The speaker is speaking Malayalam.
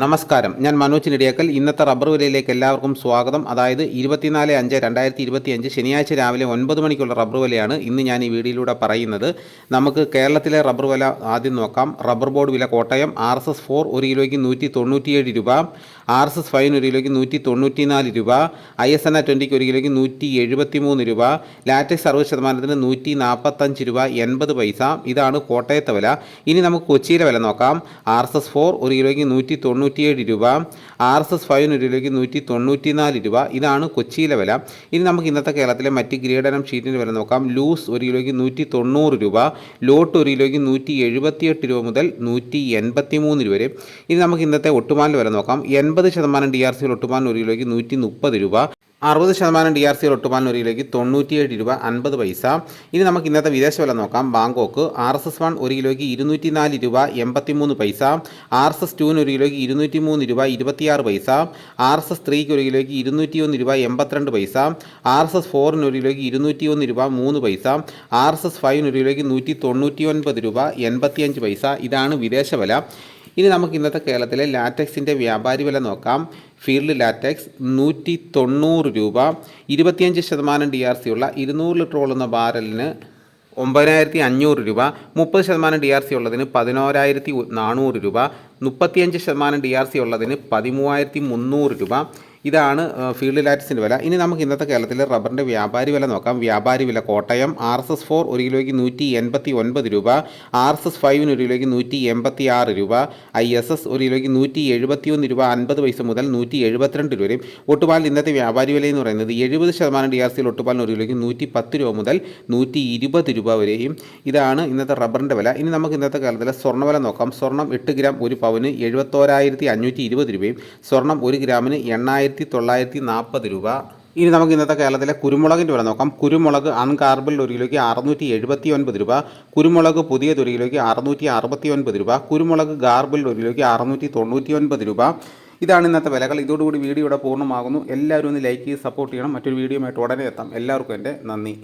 നമസ്കാരം. ഞാൻ മനോജ് നെടിയാക്കൽ. ഇന്നത്തെ റബ്ബർ വിലയിലേക്ക് എല്ലാവർക്കും സ്വാഗതം. അതായത് ഇരുപത്തിനാല് അഞ്ച് രണ്ടായിരത്തി ഇരുപത്തി അഞ്ച് ശനിയാഴ്ച രാവിലെ ഒൻപത് മണിക്കുള്ള റബ്ബർ വിലയാണ് ഇന്ന് ഞാൻ ഈ വീഡിയോയിലൂടെ പറയുന്നത്. നമുക്ക് കേരളത്തിലെ റബ്ബർ വില ആദ്യം നോക്കാം. റബ്ബർ ബോർഡ് വില Kottayam R S S four ഒരു കിലോയ്ക്ക് നൂറ്റി തൊണ്ണൂറ്റിയേഴ് രൂപ ആർ എസ് എസ് ഫൈവിന് ഒരു കിലോയ്ക്ക് നൂറ്റി തൊണ്ണൂറ്റിനാല് രൂപ ഐ എസ് എൻ ആ ട്വന്റിക്ക് ഒരു കിലോയ്ക്ക് നൂറ്റി എഴുപത്തി മൂന്ന് രൂപ ലാറ്റക്സ് അറുപത് ശതമാനത്തിന് നൂറ്റി നാൽപ്പത്തഞ്ച് രൂപ എൺപത് പൈസ. ഇതാണ് കോട്ടയത്തെ വില. ഇനി നമുക്ക് കൊച്ചിയിലെ വില നോക്കാം. ആർ എസ് എസ് ഫോർ ഒരു കിലോയ്ക്ക് നൂറ്റി തൊണ്ണൂറ്റിയേഴ് രൂപ ആർ എസ് എസ് ഫൈവിന് ഒരു കിലോയ്ക്ക് നൂറ്റി തൊണ്ണൂറ്റിനാല് രൂപ. ഇതാണ് കൊച്ചിയിലെ വില. ഇനി നമുക്ക് ഇന്നത്തെ കേരളത്തിലെ മറ്റ് ഗ്രീഡനം ഷീറ്റിന്റെ വില നോക്കാം. ലൂസ് ഒരു കിലോയ്ക്ക് നൂറ്റി തൊണ്ണൂറ് രൂപ ലോട്ട് ഒരു കിലോയ്ക്ക് നൂറ്റി എഴുപത്തിയെട്ട് രൂപ മുതൽ നൂറ്റി എൺപത്തി മൂന്ന് രൂപ വരെ. ഇനി നമുക്ക് ഇന്നത്തെ ഒട്ടുമാലിന്റെ വില നോക്കാം. എൺപത് ശതമാനം ഡി ആർ സിയിൽ ഒട്ടുമാലിന് ഒരു കിലോയ്ക്ക് നൂറ്റി മുപ്പത് രൂപ. അറുപത് ശതമാനം ഡി ആർ സി ഒട്ടുപാലിന് ഒരു തൊണ്ണൂറ്റിയേഴ് രൂപ അൻപത് പൈസ. ഇനി നമുക്ക് ഇന്നത്തെ വിദേശ വില നോക്കാം. Bangkok R S S one ഒരു കിലോയ്ക്ക് ഇരുന്നൂറ്റി നാല് രൂപ എൺപത്തി മൂന്ന് പൈസ ആർ എസ് എസ് ടുവിന് ഒരു കിലോയ്ക്ക് ഇരുന്നൂറ്റി മൂന്ന് രൂപ ഇരുപത്തിയാറ് പൈസ. ആർ എസ് എസ് ത്രീക്ക് ഒരു കിലോയ്ക്ക് ഇരുന്നൂറ്റി ഒന്ന് രൂപ എൺപത്തിരണ്ട് പൈസ. ആർ എസ് എസ് ഫോറിന് ഒരു കിലോയ്ക്ക് ഇരുന്നൂറ്റി ഒന്ന് രൂപ മൂന്ന് പൈസ. ആർ എസ് എസ് ഫൈവിന് ഒരു കിലോയ്ക്ക് നൂറ്റി തൊണ്ണൂറ്റി ഒൻപത് രൂപ എൺപത്തിയഞ്ച് പൈസ. ഇതാണ് വിദേശ വില ഇനി നമുക്ക് ഇന്നത്തെ കേരളത്തിലെ ലാറ്റക്സിന്റെ വ്യാപാരി വില നോക്കാം. ഫീൽഡ് ലാറ്റക്സ് നൂറ്റി തൊണ്ണൂറ് രൂപ ഇരുപത്തിയഞ്ച് ശതമാനം ഡി ആർ സി ഉള്ള ഇരുന്നൂറ് ലിറ്റർ ഉള്ള ബാരലിന് ഒമ്പതിനായിരത്തി അഞ്ഞൂറ് രൂപ മുപ്പത് ശതമാനം ഡി ആർ സി ഉള്ളതിന് പതിനോരായിരത്തി നാനൂറ് രൂപ മുപ്പത്തിയഞ്ച് ശതമാനം ഡി ആർ സി ഉള്ളതിന് പതിമൂവായിരത്തി മുന്നൂറ് രൂപ ഇതാണ് ഫീൽഡ് ലാറ്റക്സിന്റെ വില. ഇനി നമുക്ക് ഇന്നത്തെ കേരളത്തിലെ റബ്ബറിന്റെ വ്യാപാരി വില നോക്കാം. വ്യാപാരി വില Kottayam R S S four ഒരു കിലോയ്ക്ക് നൂറ്റി എൺപത്തി ഒൻപത് രൂപ ആർ എസ് എസ് ഫൈവിന് ഒരു കിലോയ്ക്ക് നൂറ്റി എൺപത്തി ആറ് രൂപ ഐ എസ് എസ് ഒരു കിലോയ്ക്ക് നൂറ്റി എഴുപത്തി ഒന്ന് രൂപ അൻപത് പൈസ മുതൽ നൂറ്റി എഴുപത്തിരണ്ട് രൂപ വരെയും. ഒട്ടുപാലിന് ഇന്നത്തെ വ്യാപാരി വില എന്ന് പറയുന്നത് എഴുപത് ശതമാനം ഡി ആർ സിയിൽ ഒട്ടുപാലിന് ഒരു കിലോയ്ക്ക് നൂറ്റി പത്ത് രൂപ മുതൽ നൂറ്റി ഇരുപത് രൂപ വരെയും. ഇതാണ് ഇന്നത്തെ റബ്ബറിന്റെ വില. ഇനി നമുക്ക് ഇന്നത്തെ കാലത്തിലെ സ്വർണവില നോക്കാം. സ്വർണം എട്ട് ഗ്രാം ഒരു പവന് എഴുപത്തോരായിരത്തി അഞ്ഞൂറ്റി ഇരുപത് രൂപയും സ്വർണം ഒരു ഗ്രാമിന് എണ്ണായിരത്തി തൊള്ളായിരത്തി നാൽപ്പത് രൂപ. ഇനി നമുക്ക് ഇന്നത്തെ കേരളത്തിലെ കുരുമുളകിന്റെ വില നോക്കാം. കുരുമുളക് അൺകാർബിൾഡ് ഒരു കിലോയ്ക്ക് അറുന്നൂറ്റി എഴുപത്തി ഒൻപത് രൂപ. കുരുമുളക് പുതിയത് ഒരു കിലോയ്ക്ക് അറുന്നൂറ്റി അറുപത്തി ഒൻപത് രൂപ. കുരുമുളക് ഗാർബിൾഡ് ഒരു കിലോയ്ക്ക് അറുന്നൂറ്റി തൊണ്ണൂറ്റി ഒൻപത് രൂപ. ഇതാണ് ഇന്നത്തെ വിലകൾ. ഇതോടുകൂടി വീഡിയോ ഇവിടെ പൂർണമാകുന്നു. എല്ലാവരും ഒന്ന് ലൈക്ക് ചെയ്ത് സപ്പോർട്ട് ചെയ്യണം. മറ്റൊരു വീഡിയോയുമായിട്ട് ഉടനെ എത്താം. എല്ലാവർക്കും എന്റെ നന്ദി.